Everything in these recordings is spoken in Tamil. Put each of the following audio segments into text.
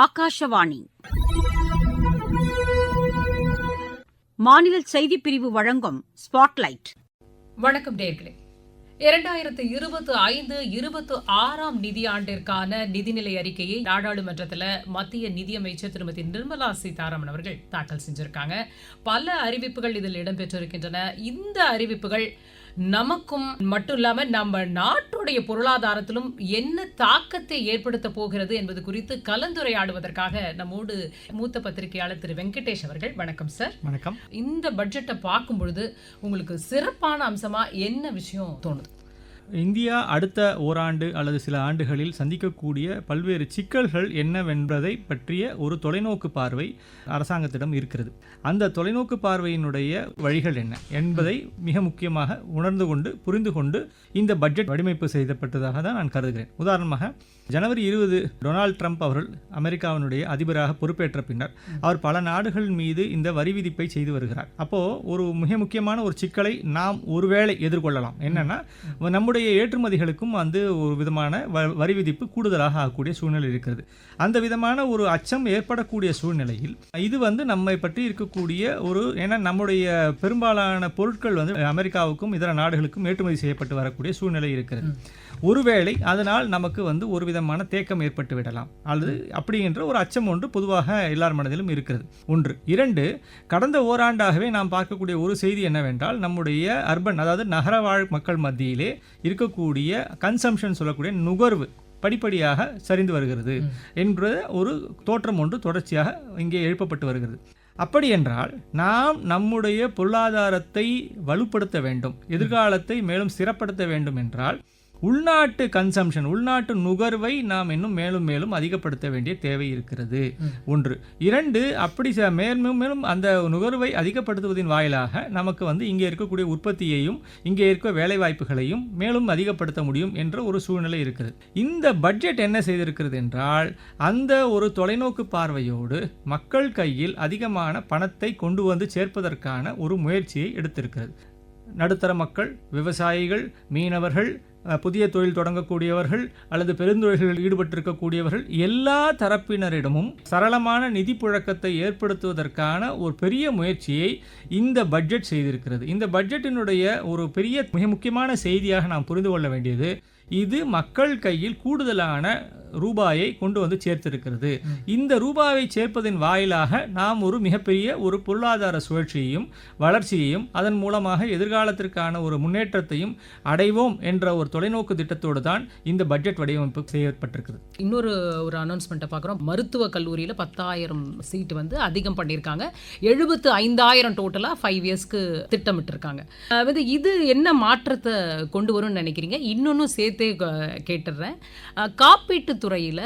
ஆகாஷவாணி. மாநில செய்திப் பிரிவு வழங்கும் ஸ்பாட்லைட். வணக்கம் நேர்களே. இரண்டாயிரத்து இருபத்தி ஐந்து இருபத்து ஆறாம் நிதியாண்டிற்கான நிதிநிலை அறிக்கையை நாடாளுமன்றத்தில் மத்திய நிதியமைச்சர் திருமதி நிர்மலா சீதாராமன் அவர்கள் தாக்கல் செஞ்சிருக்காங்க. பல அறிவிப்புகள் இதில் இடம்பெற்றிருக்கின்றன. இந்த அறிவிப்புகள் நமக்கும் மட்டும் இல்லாம நம்ம நாட்டுடைய பொருளாதாரத்திலும் என்ன தாக்கத்தை ஏற்படுத்த போகிறது என்பது குறித்து கலந்துரையாடுவதற்காக நம்மோடு மூத்த பத்திரிகையாளர் திரு வெங்கடேஷ் அவர்கள். வணக்கம் சார் வணக்கம். இந்த பட்ஜெட்டை பார்க்கும் பொழுது உங்களுக்கு சிறப்பான அம்சமா என்ன விஷயம் தோணுது? இந்தியா அடுத்த ஓராண்டு அல்லது சில ஆண்டுகளில் சந்திக்கக்கூடிய பல்வேறு சிக்கல்கள் என்னவென்பதை பற்றிய ஒரு தொலைநோக்கு பார்வை அரசாங்கத்திடம் இருக்கிறது. அந்த தொலைநோக்கு பார்வையினுடைய வழிகள் என்ன என்பதை மிக முக்கியமாக உணர்ந்து கொண்டு புரிந்து கொண்டு இந்த பட்ஜெட் வடிவமைப்பு செய்யப்பட்டதாக தான் நான் கருதுகிறேன். உதாரணமாக ஜனவரி இருபது டொனால்ட் ட்ரம்ப் அவர்கள் அமெரிக்காவினுடைய அதிபராக பொறுப்பேற்ற பின்னர் அவர் பல நாடுகள் மீது இந்த வரி விதிப்பை செய்து வருகிறார். அப்போது ஒரு மிக முக்கியமான ஒரு சிக்கலை நாம் ஒருவேளை எதிர்கொள்ளலாம். என்னென்னா நம்முடைய ஏற்றுமதிகளுக்கும் வந்து ஒரு விதமான வ- வரி விதிப்பு கூடுதலாக ஆகக்கூடிய சூழ்நிலை இருக்கிறது. அந்த விதமான ஒரு அச்சம் ஏற்படக்கூடிய சூழ்நிலையில் இது வந்து நம்மை பற்றி இருக்கக்கூடிய ஒரு ஏன்னா நம்முடைய பெரும்பாலான பொருட்கள் வந்து அமெரிக்காவுக்கும் இதர நாடுகளுக்கும் ஏற்றுமதி செய்யப்பட்டு வரக்கூடிய சூழ்நிலை இருக்கிறது. ஒருவேளை அதனால் நமக்கு வந்து ஒரு விதமான தேக்கம் ஏற்பட்டு விடலாம். அல்லது அப்படிங்கிற ஒரு அச்சம் ஒன்று பொதுவாக எல்லார் மனதிலும் இருக்கிறது. ஒன்று. இரண்டு கடந்த ஓராண்டாகவே நாம் பார்க்கக்கூடிய ஒரு செய்தி என்னவென்றால் நம்முடைய அர்பன் அதாவது நகர வாழ் மக்கள் மத்தியிலே இருக்கக்கூடிய கன்சம்ஷன் சொல்லக்கூடிய நுகர்வு படிப்படியாக சரிந்து வருகிறது. என்ற ஒரு தோற்றம் ஒன்று தொடர்ச்சியாக இங்கே எழுப்பப்பட்டு வருகிறது. அப்படி என்றால் நாம் நம்முடைய பொருளாதாரத்தை வலுப்படுத்த வேண்டும். எதிர்காலத்தை மேலும் சிறப்படுத்த வேண்டும் என்றால் உள்நாட்டு கன்சம்ஷன் உள்நாட்டு நுகர்வை நாம் இன்னும் மேலும் மேலும் அதிகப்படுத்த வேண்டிய தேவை இருக்கிறது. ஒன்று. இரண்டு அப்படி ச- மேலும் மேலும் அந்த நுகர்வை அதிகப்படுத்துவதின் வாயிலாக நமக்கு வந்து இங்கே இருக்கக்கூடிய உற்பத்தியையும் இங்கே இருக்க வேலைவாய்ப்புகளையும் மேலும் அதிகப்படுத்த முடியும் என்ற ஒரு சூழ்நிலை இருக்கிறது. இந்த பட்ஜெட் என்ன செய்திருக்கிறது என்றால் அந்த ஒரு தொலைநோக்கு பார்வையோடு மக்கள் கையில் அதிகமான பணத்தை கொண்டு வந்து சேர்ப்பதற்கான ஒரு முயற்சியை எடுத்திருக்கிறது. நடுத்தர மக்கள் விவசாயிகள் மீனவர்கள் புதிய தொழில் தொடங்கக்கூடியவர்கள் அல்லது பெருந்தொழில்களில் ஈடுபட்டிருக்கக்கூடியவர்கள் எல்லா தரப்பினரிடமும் சரளமான நிதி புழக்கத்தை ஏற்படுத்துவதற்கான ஒரு பெரிய முயற்சியை இந்த பட்ஜெட் செய்திருக்கிறது. இந்த பட்ஜெட்டினுடைய ஒரு பெரிய மிக முக்கியமான செய்தியாக நாம் புரிந்து கொள்ள வேண்டியது இது மக்கள் கையில் கூடுதலான ரூபாயை கொண்டு வந்து சேர்த்திருக்கிறது. இந்த ரூபாயை சேர்ப்பதன் வாயிலாக நாம் ஒரு மிகப்பெரிய ஒரு பொருளாதார சுழற்சியையும் வளர்ச்சியையும் அதன் மூலமாக எதிர்காலத்திற்கான ஒரு முன்னேற்றத்தையும் அடைவோம் என்ற ஒரு தொலைநோக்கு திட்டத்தோடு தான் இந்த பட்ஜெட் வடிவமைப்பு செய்யப்பட்டிருக்குது இன்னொரு ஒரு அனௌன்ஸ்மெண்ட்டை பார்க்குறோம். மருத்துவ கல்லூரியில் பத்தாயிரம் சீட் வந்து அதிகம் பண்ணியிருக்காங்க. எழுபத்து ஐந்தாயிரம் டோட்டலாக ஃபைவ் இயர்ஸ்க்கு திட்டமிட்டிருக்காங்க. அதாவது இது என்ன மாற்றத்தை கொண்டு வரும்னு நினைக்கிறீங்க? இன்னொன்னும் சேர்த்து க- கேட்டுடுறேன் அஹ் காப்பீட்டுத் துறையில்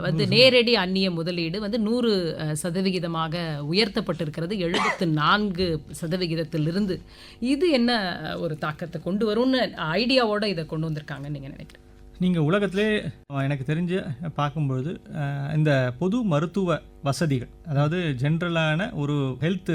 வந்து நேரடி அந்நிய முதலீடு வந்து நூறு சதவிகிதமாக உயர்த்தப்பட்டிருக்கிறது. எழுபத்து நான்கு சதவிகிதத்திலிருந்து. இது என்ன ஒரு தாக்கத்தை கொண்டு வரும்னு ஐடியாவோட இதை கொண்டு வந்திருக்காங்கன்னு நீங்கள் நினைக்கிறேன் நீங்கள் உலகத்திலே எனக்கு தெரிஞ்சு பார்க்கும்பொழுது இந்த பொது மருத்துவ வசதிகள் அதாவது ஜென்ரலான ஒரு ஹெல்த்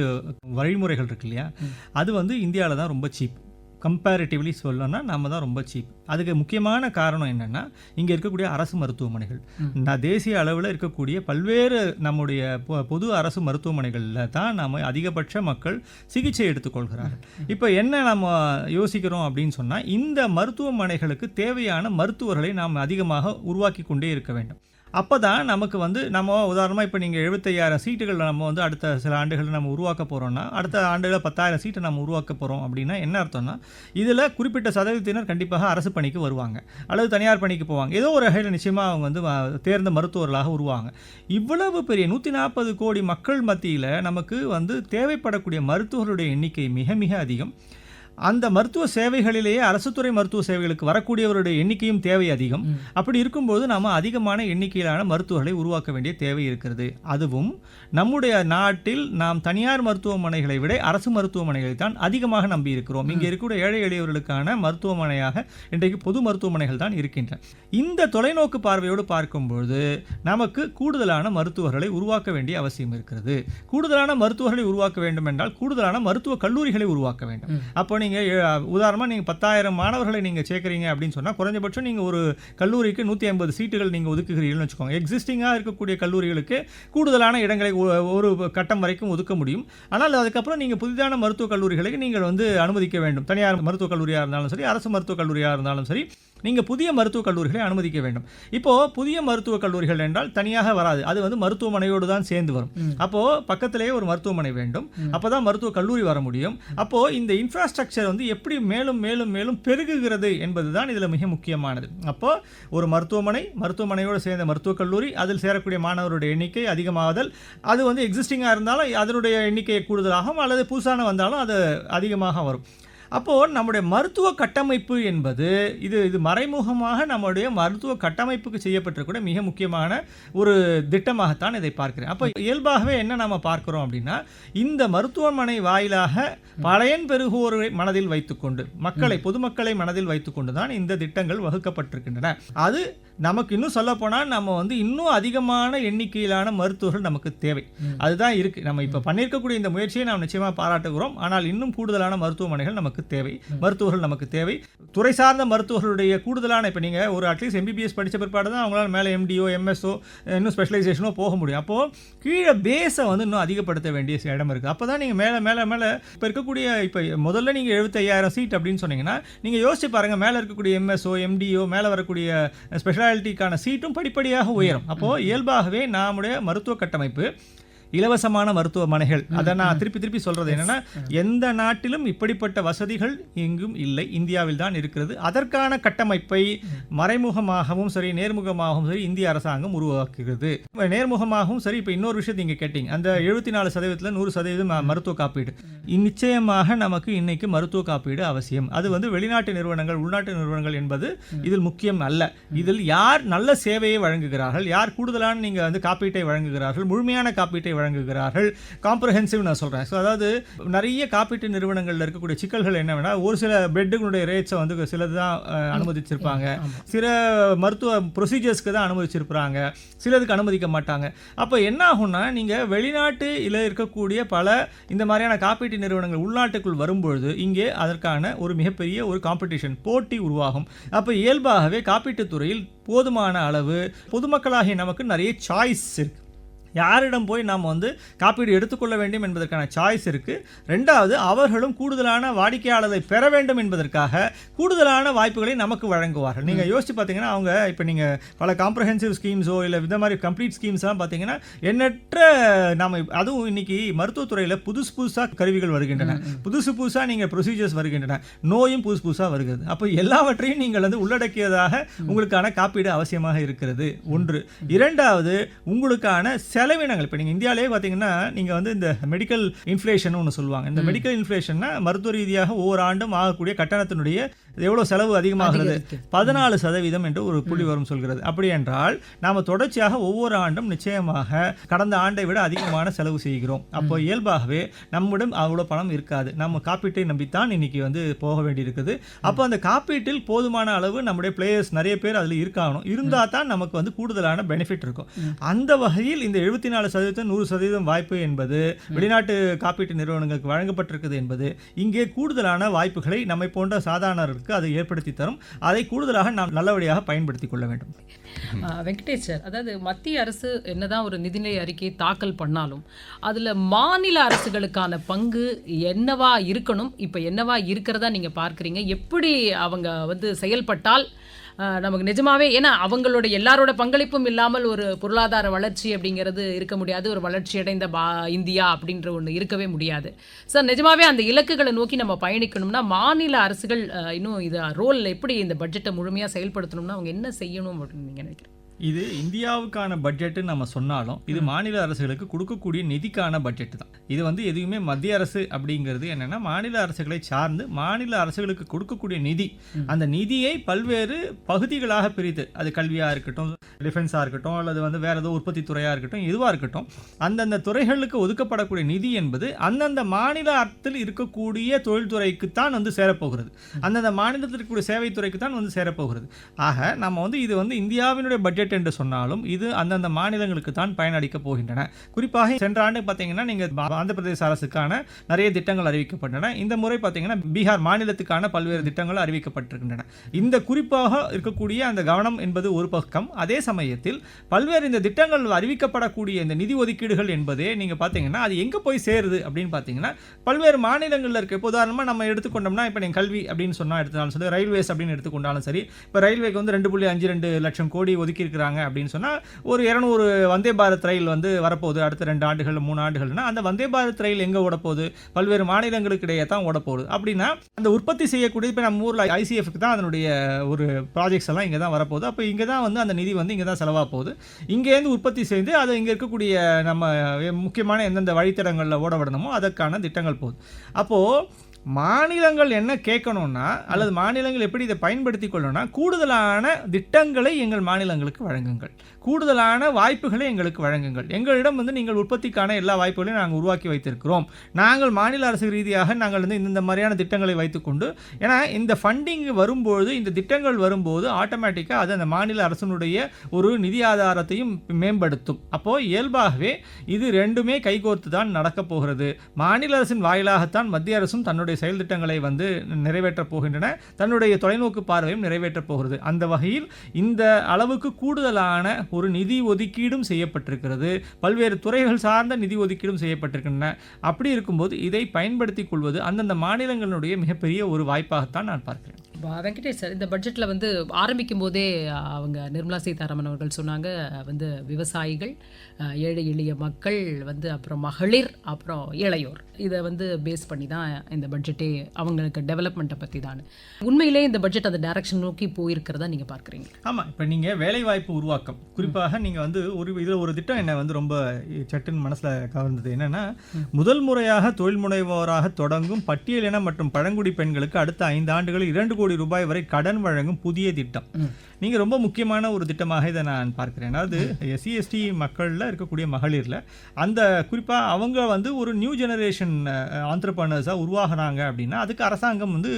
வழிமுறைகள் இருக்கு இல்லையா? அது வந்து இந்தியாவில் தான் ரொம்ப சீப் கம்பேரிட்டிவ்லி சொல்லணும்னா நம்ம தான் ரொம்ப சீப் அதுக்கு முக்கியமான காரணம் என்னென்னா இங்கே இருக்கக்கூடிய அரசு மருத்துவமனைகள். நான் தேசிய அளவில் இருக்கக்கூடிய பல்வேறு நம்முடைய பொ- பொது அரசு மருத்துவமனைகளில் தான் நம்ம அதிகபட்ச மக்கள் சிகிச்சை எடுத்துக்கொள்கிறார்கள் இப்போ என்ன நம்ம யோசிக்கிறோம் அப்படின்னு சொன்னால் இந்த மருத்துவமனைகளுக்கு தேவையான மருத்துவர்களை நாம் அதிகமாக உருவாக்கி கொண்டே இருக்க வேண்டும். அப்போ தான் நமக்கு வந்து நம்ம உதாரணமாக இப்போ நீங்கள் எழுபத்தையாயிரம் சீட்டுகள் நம்ம வந்து அடுத்த சில ஆண்டுகளில் நம்ம உருவாக்க போகிறோம்னா அடுத்த ஆண்டுகளில் பத்தாயிரம் சீட்டை நம்ம உருவாக்க போகிறோம் அப்படின்னா என்ன அர்த்தம்னா இதில் குறிப்பிட்ட சதவீதத்தினர் கண்டிப்பாக அரசு பணிக்கு வருவாங்க. அல்லது தனியார் பணிக்கு போவாங்க. ஏதோ ஒரு வகையில் நிச்சயமாக அவங்க வந்து தேர்ந்த மருத்துவர்களாக உருவாங்க. இவ்வளவு பெரிய நூற்றி நாற்பது கோடி மக்கள் மத்தியில் நமக்கு வந்து தேவைப்படக்கூடிய மருத்துவர்களுடைய எண்ணிக்கை மிக மிக அதிகம். அந்த மருத்துவ சேவைகளிலேயே அரசுத்துறை மருத்துவ சேவைகளுக்கு வரக்கூடியவருடைய எண்ணிக்கையும் தேவை அதிகம். அப்படி இருக்கும்போது நாம் அதிகமான எண்ணிக்கையிலான மருத்துவர்களை உருவாக்க வேண்டிய தேவை இருக்கிறது. அதுவும் நம்முடைய நாட்டில் நாம் தனியார் மருத்துவமனைகளை விட அரசு மருத்துவமனைகளை தான் அதிகமாக நம்பி இருக்கிறோம். இங்கே இருக்கக்கூடிய ஏழை எளியவர்களுக்கான மருத்துவமனையாக இன்றைக்கு பொது மருத்துவமனைகள் தான் இருக்கின்றன. இந்த தொலைநோக்கு பார்வையோடு பார்க்கும்பொழுது நமக்கு கூடுதலான மருத்துவர்களை உருவாக்க வேண்டிய அவசியம் இருக்கிறது. கூடுதலான மருத்துவர்களை உருவாக்க வேண்டும் என்றால் கூடுதலான மருத்துவ கல்லூரிகளை உருவாக்க வேண்டும். அப்போ நீங்க நீங்கள் உதாரணமாக நீங்கள் பத்தாயிரம் மாணவர்களை நீங்கள் சேர்க்குறீங்க அப்படின்னு சொன்னால் குறைஞ்சபட்சம் நீங்கள் ஒரு கல்லூரிக்கு நூற்றி ஐம்பது சீட்டுகள் நீங்கள் ஒதுக்குகிறீர்கள்னு வச்சுக்கோங்க. எக்ஸிஸ்டிங்காக இருக்கக்கூடிய கல்லூரிகளுக்கு கூடுதலான இடங்களை ஒரு கட்டம் வரைக்கும் ஒதுக்க முடியும். ஆனால் அதுக்கப்புறம் நீங்கள் புதிதான மருத்துவக் கல்லூரிகளுக்கு நீங்கள் வந்து அனுமதிக்க வேண்டும். தனியார் மருத்துவக் கல்லூரியாக இருந்தாலும் சரி அரசு மருத்துவக் கல்லூரியாக இருந்தாலும் சரி நீங்கள் புதிய மருத்துவக் கல்லூரிகளை அனுமதிக்க வேண்டும். இப்போது புதிய மருத்துவக் கல்லூரிகள் என்றால் தனியாக வராது. அது வந்து மருத்துவமனையோடு தான் சேர்ந்து வரும். அப்போது பக்கத்திலேயே ஒரு மருத்துவமனை வேண்டும். அப்போ தான் மருத்துவக் கல்லூரி வர முடியும். அப்போது இந்த இன்ஃப்ராஸ்ட்ரக்சர் வந்து எப்படி மேலும் மேலும் மேலும் பெருகுகிறது என்பது தான் இதில் மிக முக்கியமானது. அப்போது ஒரு மருத்துவமனை மருத்துவமனையோடு சேர்ந்த மருத்துவக் கல்லூரி அதில் சேரக்கூடிய மாணவருடைய எண்ணிக்கை அதிகமாகுதல் அது வந்து எக்ஸிஸ்டிங்காக இருந்தாலும் அதனுடைய எண்ணிக்கை கூடுதலாகும் அல்லது புதுசான வந்தாலும் அது அதிகமாக வரும். அப்போது நம்முடைய மருத்துவ கட்டமைப்பு என்பது இது இது மறைமுகமாக நம்முடைய மருத்துவ கட்டமைப்புக்கு செய்யப்பட்டிருக்கூடிய மிக முக்கியமான ஒரு திட்டமாகத்தான் இதை பார்க்கிறேன். அப்போ இயல்பாகவே என்ன நாம பார்க்கிறோம் அப்படின்னா இந்த மருத்துவமனை வாயிலாக பழையன் பெருகுவோரை மனதில் வைத்துக்கொண்டு மக்களை பொதுமக்களை மனதில் வைத்துக்கொண்டு தான் இந்த திட்டங்கள் வகுக்கப்பட்டிருக்கின்றன. அது நமக்கு இன்னும் சொல்ல போனால் நம்ம வந்து இன்னும் அதிகமான எண்ணிக்கையிலான மருத்துவர்கள் நமக்கு தேவை. அதுதான் இருக்கு. நம்ம இப்போ பண்ணியிருக்கக்கூடிய இந்த முயற்சியை நாம் நிச்சயமாக பாராட்டுகிறோம். ஆனால் இன்னும் கூடுதலான மருத்துவமனைகள் நமக்கு தேவை. மருத்துவர்கள் நமக்கு தேவை. துறை சார்ந்த மருத்துவர்களுடைய கூடுதலான இப்போ நீங்கள் ஒரு அட்லீஸ்ட் எம்பிபிஎஸ் படித்த பிற்பாடு தான் அவங்களால மேலே எம்டிஓ எம்எஸ்ஓ இன்னும் ஸ்பெஷலைசேஷனோ போக முடியும். அப்போது கீழே பேஸை வந்து இன்னும் அதிகப்படுத்த வேண்டிய இடம் இருக்குது அப்போ தான் நீங்கள் மேலே மேலே மேலே இப்போ இருக்கக்கூடிய இப்போ முதல்ல நீங்கள் எழுபத்தையாயிரம் சீட் அப்படின்னு சொன்னீங்கன்னா நீங்கள் யோசிச்சு பாருங்கள் மேலே இருக்கக்கூடிய எம்எஸ்ஓ எம்டிஓ மேலே வரக்கூடிய ஸ்பெஷாலிட்டிக்கான சீட்டும் படிப்படியாக உயரும். அப்போது இயல்பாகவே நம்முடைய மருத்துவ கட்டமைப்பு இலவசமான மருத்துவமனைகள். அதை நான் திருப்பி திருப்பி சொல்றது என்னன்னா எந்த நாட்டிலும் இப்படிப்பட்ட வசதிகள் எங்கும் இல்லை. இந்தியாவில் தான் இருக்கிறது. அதற்கான கட்டமைப்பை மறைமுகமாகவும் சரி நேர்முகமாகவும் சரி இந்திய அரசாங்கம் உருவாக்குகிறது. நேர்முகமாகவும் சரி இப்போ இன்னொரு விஷயத்தை நீங்க கேட்டீங்க. அந்த எழுபத்தி நாலு சதவீதத்தில் நூறு சதவீதம் மருத்துவ காப்பீடு. நிச்சயமாக நமக்கு இன்னைக்கு மருத்துவ காப்பீடு அவசியம். அது வந்து வெளிநாட்டு நிறுவனங்கள் உள்நாட்டு நிறுவனங்கள் என்பது இதில் முக்கியம் அல்ல. இதில் யார் நல்ல சேவையை வழங்குகிறார்கள் யார் கூடுதலான நீங்க வந்து காப்பீட்டை வழங்குகிறார்கள் முழுமையான காப்பீட்டை வழங்குகிறார்கள். காம்ப்ரஹென்சிவ் நான் சொல்றேன். ஸோ அதாவது நிறைய காப்பீட்டு நிறுவனங்கள்ல இருக்கக்கூடிய சிக்கல்கள் என்னவென்னா ஒரு சில பெட்டுகளுடைய ரேட்ஸை வந்து சிலது தான் அனுமதிச்சிருப்பாங்க. சில மருத்துவ ப்ரொசீஜர்ஸ்க்கு தான் அனுமதிச்சிருப்பாங்க. சிலதுக்கு அனுமதிக்க மாட்டாங்க. அப்போ என்ன ஆகும்னா நீங்கள் வெளிநாட்டில் இருக்கக்கூடிய பல இந்த மாதிரியான காப்பீட்டு நிறுவனங்கள் உள்நாட்டுக்குள் வரும்பொழுது இங்கே அதற்கான ஒரு மிகப்பெரிய ஒரு காம்படிஷன் போட்டி உருவாகும். அப்போ இயல்பாகவே காப்பீட்டுத் துறையில் போதுமான அளவு பொதுமக்களாகிய நமக்கு நிறைய சாய்ஸ் இருக்கு. யாரிடம் போய் நாம் வந்து காப்பீடு எடுத்துக்கொள்ள வேண்டும் என்பதற்கான சாய்ஸ் இருக்கு. ரெண்டாவது அவர்களும் கூடுதலான வாடிக்கையாளரை பெற வேண்டும் என்பதற்காக கூடுதலான வாய்ப்புகளை நமக்கு வழங்குவார்கள். நீங்கள் யோசிச்சு பார்த்தீங்கன்னா அவங்க இப்போ நீங்கள் பல காம்ப்ரஹென்சிவ் ஸ்கீம்ஸோ இல்லை இந்த மாதிரி கம்ப்ளீட் ஸ்கீம்ஸ்லாம் பார்த்தீங்கன்னா எண்ணற்ற நாம அதுவும் இன்னைக்கு மருத்துவத்துறையில் புதுசு புதுசாக கருவிகள் வருகின்றன. புதுசு புதுசாக நீங்கள் ப்ரொசீஜர்ஸ் வருகின்றன. நோயும் புதுசு புதுசாக வருகிறது. அப்போ எல்லாவற்றையும் நீங்கள் வந்து உள்ளடக்கியதாக உங்களுக்கான காப்பீடு அவசியமாக இருக்கிறது. ஒன்று. இரண்டாவது உங்களுக்கான செலவினங்கள். இப்போ நீங்கள் இந்தியாவிலே பார்த்தீங்கன்னா நீங்கள் வந்து இந்த மெடிக்கல் இன்ஃப்ளேஷன் ஒன்று சொல்லுவாங்க. இந்த மெடிக்கல் இன்ஃப்ளேஷன்னா மருத்துவ ரீதியாக ஒவ்வொரு ஆண்டும் ஆகக்கூடிய கட்டணத்தினுடைய எவ்வளோ செலவு அதிகமாகிறது? பதினாலு சதவீதம் என்று ஒரு புள்ளி வரும் சொல்கிறது. அப்படி என்றால் நாம் தொடர்ச்சியாக ஒவ்வொரு ஆண்டும் நிச்சயமாக கடந்த ஆண்டை விட அதிகமான செலவு செய்கிறோம். அப்போ இயல்பாகவே நம்மிடம் அவ்வளோ பணம் இருக்காது. நம்ம காப்பீட்டை நம்பித்தான் இன்னைக்கு வந்து போக வேண்டியிருக்குது. அப்போ அந்த காப்பீட்டில் போதுமான அளவு நம்முடைய பிளேயர்ஸ் நிறைய பேர் அதில் இருக்காகணும் இருந்தால் தான் நமக்கு வந்து கூடுதலான பெனிஃபிட் இருக்கும். அந்த வகையில் இந்த எழுபத்தி நாலு சதவீதம் நூறு சதவீதம் வாய்ப்பு என்பது வெளிநாட்டு காப்பீட்டு நிறுவனங்களுக்கு வழங்கப்பட்டிருக்குது என்பது இங்கே கூடுதலான வாய்ப்புகளை நம்மை போன்ற சாதாரணருக்கு அது ஏற்படுத்தி தரும். அதை கூடுதலாக நாம் நல்லபடியாக பயன்படுத்திக் கொள்ள வேண்டும். வெங்கடேஷ் சார் அதாவது மத்திய அரசு என்னதான் ஒரு நிதிநிலை அறிக்கையை தாக்கல் பண்ணாலும் அதில் மாநில அரசுகளுக்கான பங்கு என்னவா இருக்கணும் இப்போ என்னவா இருக்கிறதா நீங்கள் பார்க்குறீங்க? எப்படி அவங்க வந்து செயல்பட்டால் நமக்கு நிஜமாவே ஏன்னா அவங்களோட எல்லாரோட பங்களிப்பும் இல்லாமல் ஒரு பொருளாதார வளர்ச்சி அப்படிங்கிறது இருக்க முடியாது. ஒரு வளர்ச்சியடைந்த பா இந்தியா அப்படின்ற ஒன்று இருக்கவே முடியாது. சார் நிஜமாவே அந்த இலக்குகளை நோக்கி நம்ம பயணிக்கணும்னா மாநில அரசுகள் இன்னும் இது ரோல் எப்படி இந்த பட்ஜெட்டை முழுமையாக செயல்படுத்தணும்னா அவங்க என்ன செய்யணும் அப்படின்னு நீங்கள் நினைக்கிறேன் இது இந்தியாவுக்கான பட்ஜெட்டு நம்ம சொன்னாலும் இது மாநில அரசுகளுக்கு கொடுக்கக்கூடிய நிதிக்கான பட்ஜெட் தான். இது வந்து எதுவுமே மத்திய அரசு அப்படிங்கிறது என்னன்னா மாநில அரசுகளை சார்ந்து மாநில அரசுகளுக்கு கொடுக்கக்கூடிய நிதி. அந்த நிதியை பல்வேறு பகுதிகளாக பிரித்து அது கல்வியாக இருக்கட்டும் டிஃபென்ஸாக இருக்கட்டும் அல்லது வந்து வேற ஏதோ உற்பத்தி துறையாக இருக்கட்டும் எதுவாக இருக்கட்டும் அந்தந்த துறைகளுக்கு ஒதுக்கப்படக்கூடிய நிதி என்பது அந்தந்த மாநிலத்தில் இருக்கக்கூடிய தொழில்துறைக்கு தான் வந்து சேரப்போகிறது. அந்தந்த மாநிலத்தில் இருக்கக்கூடிய சேவைத்துறைக்கு தான் வந்து சேரப்போகிறது. ஆக நம்ம வந்து இது வந்து இந்தியாவினுடைய பட்ஜெட் பட்ஜெட் என்று சொன்னாலும் இது அந்தந்த மாநிலங்களுக்கு தான் பயனளிக்க போகின்றன. குறிப்பாக சென்ற ஆண்டு பார்த்தீங்கன்னா நீங்கள் ஆந்திர பிரதேச அரசுக்கான நிறைய திட்டங்கள் அறிவிக்கப்பட்டன. இந்த முறை பார்த்தீங்கன்னா பீகார் மாநிலத்துக்கான பல்வேறு திட்டங்கள் அறிவிக்கப்பட்டிருக்கின்றன. இந்த குறிப்பாக இருக்கக்கூடிய அந்த கவனம் என்பது ஒரு பக்கம். அதே சமயத்தில் பல்வேறு இந்த திட்டங்கள் அறிவிக்கப்படக்கூடிய இந்த நிதி ஒதுக்கீடுகள் என்பதே நீங்கள் பார்த்தீங்கன்னா அது எங்கே போய் சேருது அப்படின்னு பார்த்தீங்கன்னா பல்வேறு மாநிலங்களில் இருக்க. இப்போ உதாரணமாக நம்ம எடுத்துக்கொண்டோம்னா இப்போ நீங்கள் கல்வி அப்படின்னு சொன்னால் எடுத்தாலும் சரி ரயில்வேஸ் அப்படின்னு எடுத்துக்கொண்டாலும் சரி இப்போ ரயில்வேக்கு வந்து ரெண்டு புள்ளி அஞ்சு ரெண்டு லட்சம் கோடி இருக்கிறாங்க அப்படின்னு சொன்னால் ஒரு இரநூறு வந்தே பாரத் ரயில் வந்து வரப்போகுது அடுத்த ரெண்டு ஆண்டுகள் மூணு ஆண்டுகள்னா அந்த வந்தே பாரத் ரயில் எங்கே ஓடப்போகுது? பல்வேறு மாநிலங்களுக்கு இடையே தான் ஓடப்போகுது. அப்படின்னா அந்த உற்பத்தி செய்யக்கூடிய இப்போ நம்ம ஊரில் ஐசிஎஃப்க்கு தான் அதனுடைய ஒரு ப்ராஜெக்ட்ஸ் எல்லாம் இங்கே தான் வரப்போகுது. அப்போ இங்கே தான் வந்து அந்த நிதி வந்து இங்கே தான் செலவாக போகுது இங்கேருந்து உற்பத்தி செய்து அதை இங்கே இருக்கக்கூடிய நம்ம முக்கியமான எந்தெந்த வழித்தடங்களில் ஓட விடணுமோ அதற்கான திட்டங்கள் போகுது. அப்போது மாநிலங்கள் என்ன கேட்கணும்னா அல்லது மாநிலங்கள் எப்படி இதை பயன்படுத்தி கொள்ளணும்னா கூடுதலான திட்டங்களை எங்கள் மாநிலங்களுக்கு வழங்குங்கள். கூடுதலான வாய்ப்புகளை எங்களுக்கு வழங்குங்கள். எங்களிடம் வந்து நீங்கள் உற்பத்திக்கான எல்லா வாய்ப்புகளையும் நாங்கள் உருவாக்கி வைத்திருக்கிறோம். நாங்கள் மாநில அரசு ரீதியாக நாங்கள் வந்து இந்த மாதிரியான திட்டங்களை வைத்துக்கொண்டு ஏன்னா இந்த ஃபண்டிங் வரும்போது இந்த திட்டங்கள் வரும்போது ஆட்டோமேட்டிக்காக அது அந்த மாநில அரசனுடைய ஒரு நிதி ஆதாரத்தையும் மேம்படுத்தும். அப்போது இயல்பாகவே இது ரெண்டுமே கைகோர்த்து தான் நடக்கப் போகிறது. மாநில அரசின் வாயிலாகத்தான் மத்திய அரசும் தன்னுடைய செயல் திட்டங்களை வந்து நிறைவேற்றப் போகின்றன. தன்னுடைய தொலைநோக்கு பார்வையும் நிறைவேற்றப் போகிறது. அந்த வகையில் இந்த அளவுக்கு கூடுதலான ஒரு நிதி ஒதுக்கீடும் செய்யப்பட்டிருக்கிறது. பல்வேறு துறைகள் சார்ந்த நிதி ஒதுக்கீடும் செய்யப்பட்டிருக்கின்றன. அப்படி இருக்கும்போது இதை பயன்படுத்திக் கொள்வது அந்தந்த மாநிலங்களுடைய மிகப்பெரிய ஒரு வாய்ப்பாகத்தான் நான் பார்க்கிறேன். வெங்கடேஷ் சார் இந்த பட்ஜெட்டில் வந்து ஆரம்பிக்கும் போதே அவங்க நிர்மலா சீதாராமன் அவர்கள் சொன்னாங்க வந்து விவசாயிகள் ஏழை எளிய மக்கள் வந்து அப்புறம் மகளிர் அப்புறம் இளையோர். இதை வந்து பேஸ் பண்ணி தான் இந்த பட்ஜெட்டே அவங்களுக்கு டெவலப்மெண்ட்டை பற்றி தான் உண்மையிலே இந்த பட்ஜெட் அந்த டைரக்ஷன் நோக்கி போயிருக்கிறதா நீங்கள் பார்க்குறீங்க? ஆமாம் இப்போ நீங்கள் வேலைவாய்ப்பு உருவாக்கம். குறிப்பாக நீங்கள் வந்து ஒரு இதில் ஒரு திட்டம் என்ன வந்து ரொம்ப சட்டுன்னு மனசில் கவர்ந்தது என்னன்னா முதல் முறையாக தொழில் முனைவோராக தொடங்கும் பட்டியலின மற்றும் பழங்குடி பெண்களுக்கு அடுத்த ஐந்து ஆண்டுகளில் இரண்டு கோடி ரூபாய் வரை கடன் வழங்கும் புதிய திட்டம். நீங்கள் ரொம்ப முக்கியமான ஒரு திட்டமாக இதை நான் பார்க்குறேன். அதாவது எஸ்சிஎஸ்டி மக்களில் இருக்கக்கூடிய மகளிரில் அந்த குறிப்பாக அவங்க வந்து ஒரு நியூ ஜெனரேஷன் ஆண்டர்பனர்ஸாக உருவாகினாங்க அப்படின்னா அதுக்கு அரசாங்கம் வந்து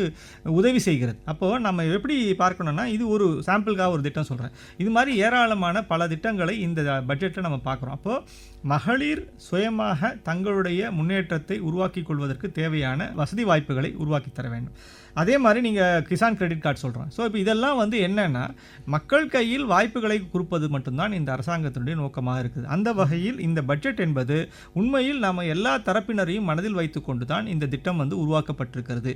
உதவி செய்கிறது. அப்போது நம்ம எப்படி பார்க்கணும்னா இது ஒரு சாம்பிளுக்காக ஒரு திட்டம் சொல்கிறேன் இது மாதிரி ஏராளமான பல திட்டங்களை இந்த பட்ஜெட்டில் நம்ம பார்க்குறோம். அப்போது மகளிர் சுயமாக தங்களுடைய முன்னேற்றத்தை உருவாக்கி கொள்வதற்கு தேவையான வசதி வாய்ப்புகளை உருவாக்கி தர வேண்டும். அதே மாதிரி நீங்கள் கிசான் கிரெடிட் கார்டு சொல்கிறோம் ஸோ இப்போ இதெல்லாம் வந்து என்னென்னா மக்கள் கையில் வாய்ப்புகளை கொடுப்பது மட்டும்தான் இந்த அரசாங்கத்தினுடைய நோக்கமாக இருக்குது. அந்த வகையில் இந்த பட்ஜெட் என்பது உண்மையில் நாம் எல்லா தரப்பினரையும் மனதில் வைத்துக்கொண்டு தான் இந்த திட்டம் வந்து உருவாக்கப்பட்டிருக்கிறது.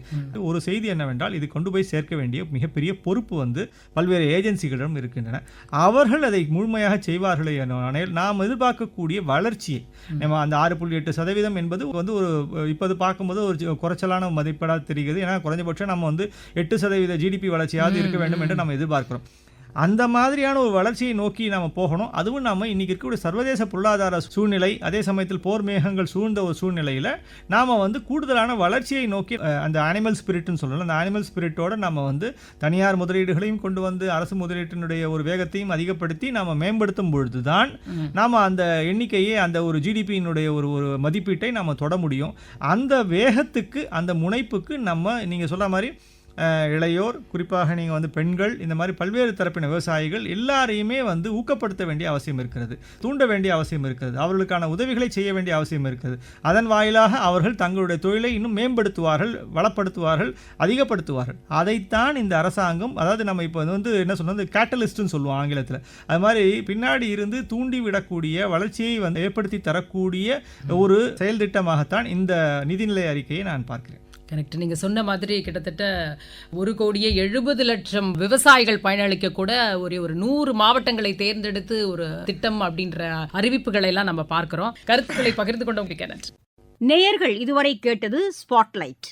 ஒரு செய்தி என்னவென்றால் இது கொண்டு போய் சேர்க்க வேண்டிய மிகப்பெரிய பொறுப்பு வந்து பல்வேறு ஏஜென்சிகளிடம் இருக்கின்றன. அவர்கள் அதை முழுமையாக செய்வார்களே ஆனால் நாம் எதிர்பார்க்கக்கூடிய வளர்ச்சியை நம்ம அந்த ஆறு புள்ளி எட்டு சதவீதம் என்பது வந்து ஒரு இப்போது பார்க்கும்போது ஒரு குறைச்சலான மதிப்பீடாக தெரிகிறது. ஏன்னா குறைஞ்சபட்சம் நம்ம வந்து எட்டு சதவீத ஜிடிபி வளர்ச்சியாவது இருக்க வேண்டும் என்று நம்ம எதிர்பார்க்கிறோம். அந்த மாதிரியான ஒரு வளர்ச்சியை நோக்கி நாம் போகணும். அதுவும் நாம இன்னைக்கு இருக்கக்கூடிய சர்வதேச பொருளாதார சூழ்நிலை அதே சமயத்தில் போர் மேகங்கள் சூழ்ந்த ஒரு சூழ்நிலையில் நாம் வந்து கூடுதலான வளர்ச்சியை நோக்கி அந்த அனிமல் ஸ்பிரிட்னு சொல்லலாம் அந்த அனிமல் ஸ்பிரிட்டோட நம்ம வந்து தனியார் முதலீடுகளையும் கொண்டு வந்து அரசு முதலீட்டினுடைய ஒரு வேகத்தையும் அதிகப்படுத்தி நாம் மேம்படுத்தும் பொழுது தான் நாம் அந்த எண்ணிக்கையை அந்த ஒரு ஜிடிபியினுடைய ஒரு ஒரு மதிப்பீட்டை நாம் தொட முடியும். அந்த வேகத்துக்கு அந்த முனைப்புக்கு நம்ம நீங்கள் சொல்ற மாதிரி இளையோர் குறிப்பாக நீங்கள் வந்து பெண்கள் இந்த மாதிரி பல்வேறு தரப்பின விவசாயிகள் எல்லாரையுமே வந்து ஊக்கப்படுத்த வேண்டிய அவசியம் இருக்கிறது. தூண்ட வேண்டிய அவசியம் இருக்கிறது. அவர்களுக்கான உதவிகளை செய்ய வேண்டிய அவசியம் இருக்கிறது. அதன் வாயிலாக அவர்கள் தங்களுடைய தொழிலை இன்னும் மேம்படுத்துவார்கள் வளப்படுத்துவார்கள் அதிகப்படுத்துவார்கள். அதைத்தான் இந்த அரசாங்கம் அதாவது நம்ம இப்போ வந்து என்ன சொல்றது கேட்டலிஸ்ட்னு சொல்லுவோம் ஆங்கிலத்தில். அது மாதிரி பின்னாடி இருந்து தூண்டி விடக்கூடிய வளர்ச்சியை வந்து ஏற்படுத்தி தரக்கூடிய ஒரு செயல் திட்டமாகத்தான் இந்த நிதிநிலை அறிக்கையை நான் பார்க்கிறேன். கரெக்ட் நீங்கள் சொன்ன மாதிரி கிட்டத்தட்ட ஒரு கோடியே எழுபது லட்சம் விவசாயிகள் பயனளிக்க கூட ஒரே ஒரு நூறு மாவட்டங்களை தேர்ந்தெடுத்து ஒரு திட்டம் அப்படின்ற அறிவிப்புகளை எல்லாம் நம்ம பார்க்கிறோம். கருத்துக்களை பகிர்ந்து கொண்டோம் நன்றி. நேயர்கள் இதுவரை கேட்டது ஸ்பாட்லைட்